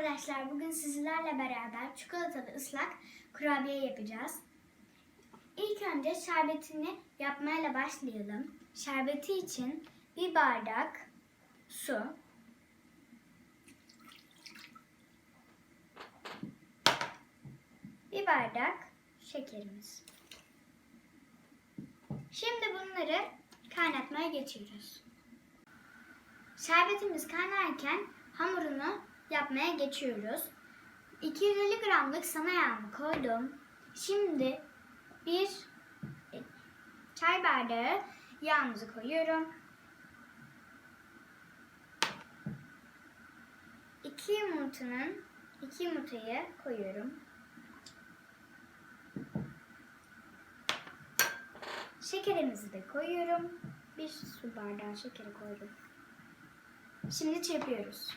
arkadaşlar bugün sizlerle beraber çikolatalı ıslak kurabiye yapacağız. İlk önce şerbetini yapmayla başlayalım. Şerbeti için bir bardak su, bir bardak şekerimiz. Şimdi bunları kaynatmaya geçiyoruz. Şerbetimiz kaynarken hamurunu yapmaya geçiyoruz. 250 gramlık sana yağımı koydum. Şimdi bir çay bardağı yağımızı koyuyorum. İki yumurtanın iki yumurtayı koyuyorum. Şekerimizi de koyuyorum. Bir su bardağı şekeri koydum. Şimdi çırpıyoruz.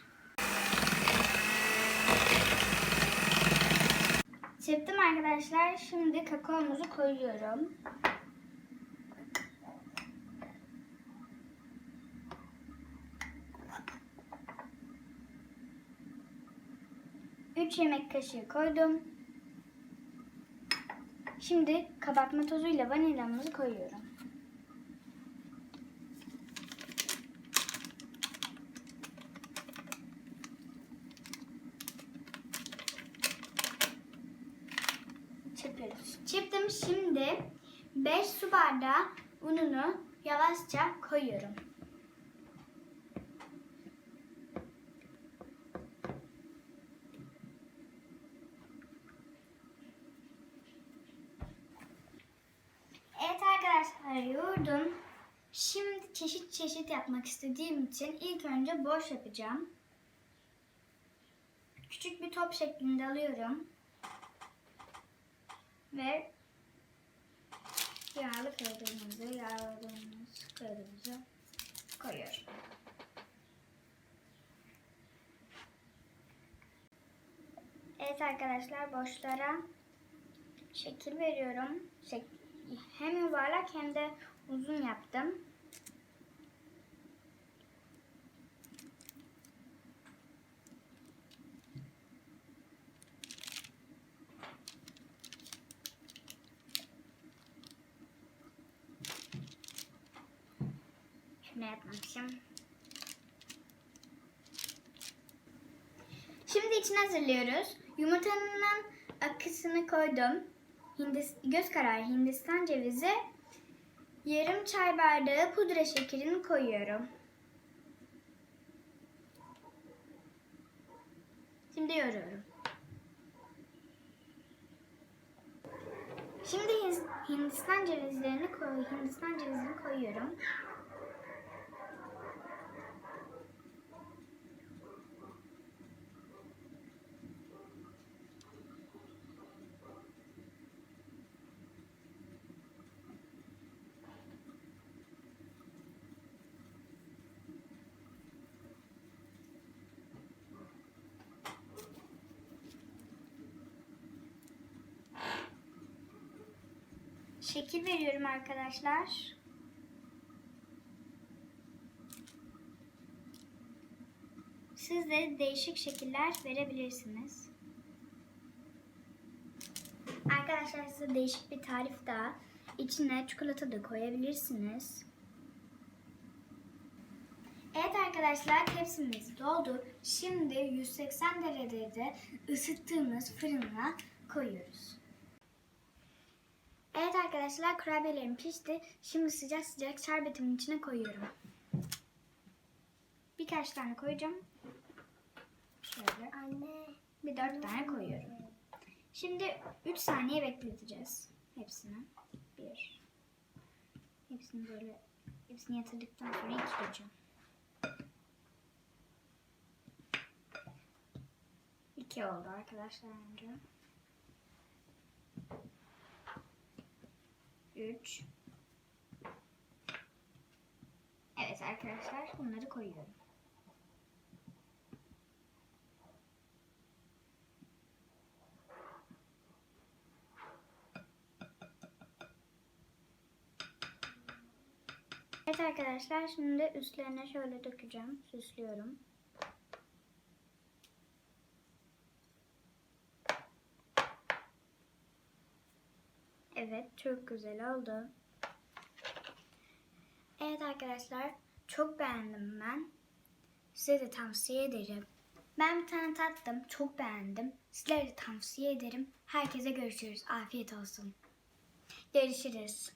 Çırptım arkadaşlar. Şimdi kakaomuzu koyuyorum. Üç yemek kaşığı koydum. Şimdi kabartma tozuyla vanilyamızı koyuyorum. çırpıyoruz. Çırptım şimdi 5 su bardağı ununu yavaşça koyuyorum. Evet arkadaşlar yoğurdum. Şimdi çeşit çeşit yapmak istediğim için ilk önce boş yapacağım. Küçük bir top şeklinde alıyorum ve yağlı kağıdımızı, yağladığımız kağıdımızı koyuyorum. Evet arkadaşlar boşlara şekil veriyorum. Hem yuvarlak hem de uzun yaptım. Şunu yapmamışım. Şimdi için hazırlıyoruz. Yumurtanın akısını koydum. Hindis göz kararı Hindistan cevizi. Yarım çay bardağı pudra şekerini koyuyorum. Şimdi yoğuruyorum. Şimdi Hin- Hindistan cevizlerini koy Hindistan cevizini koyuyorum. Şekil veriyorum arkadaşlar. Siz de değişik şekiller verebilirsiniz. Arkadaşlar size değişik bir tarif daha. İçine çikolata da koyabilirsiniz. Evet arkadaşlar tepsimiz doldu. Şimdi 180 derecede ısıttığımız fırına koyuyoruz. Evet arkadaşlar kurabiyelerim pişti. Şimdi sıcak sıcak şerbetimin içine koyuyorum. Birkaç tane koyacağım. Şöyle. Anne. Bir dört tane koyuyorum. Şimdi 3 saniye bekleteceğiz. Hepsini. Bir. Hepsini böyle hepsini yatırdıktan sonra iki koyacağım. İki oldu arkadaşlar önce. 3 Evet arkadaşlar bunları koyuyorum. Evet arkadaşlar şimdi üstlerine şöyle dökeceğim. Süslüyorum. Evet çok güzel oldu. Evet arkadaşlar çok beğendim ben. Size de tavsiye ederim. Ben bir tane tattım. Çok beğendim. Sizlere de tavsiye ederim. Herkese görüşürüz. Afiyet olsun. Görüşürüz.